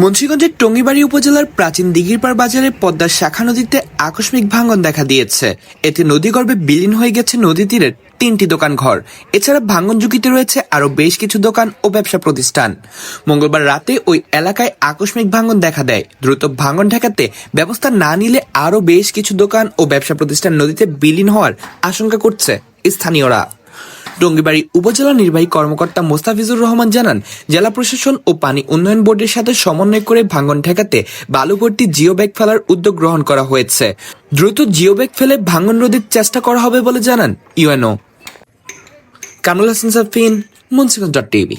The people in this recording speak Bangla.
মুন্সিগঞ্জের টঙ্গিবাড়ি উপজেলার প্রাচীন দিঘিরপাড় বাজারে পদ্মার শাখা নদীতে আকস্মিক ভাঙন দেখা দিয়েছে। এতে নদীগর্ভে বিলীন হয়ে গেছে নদী তীরের তিনটি দোকান ঘর এছাড়া ভাঙন ঝুঁকিতে রয়েছে আরও বেশ কিছু দোকান ও ব্যবসা প্রতিষ্ঠান। মঙ্গলবার রাতে ওই এলাকায় আকস্মিক ভাঙন দেখা দেয়। দ্রুত ভাঙন ঠেকাতে ব্যবস্থা না নিলে আরও বেশ কিছু দোকান ও ব্যবসা প্রতিষ্ঠান নদীতে বিলীন হওয়ার আশঙ্কা করছে স্থানীয়রা। টঙ্গিবাড়ি উপজেলা নির্বাহী কর্মকর্তা মোস্তাফিজুর রহমান জানান, জেলা প্রশাসন ও পানি উন্নয়ন বোর্ডের সাথে সমন্বয় করে ভাঙ্গন ঠেকাতে বালুভর্তি জিও ব্যাগ ফেলার উদ্যোগ গ্রহণ করা হয়েছে। দ্রুত জিও ব্যাগ ফেলে ভাঙ্গন রোধের চেষ্টা করা হবে বলে জানান UNO. Kamrul Hasan, Safin, Munshiganj dot TV.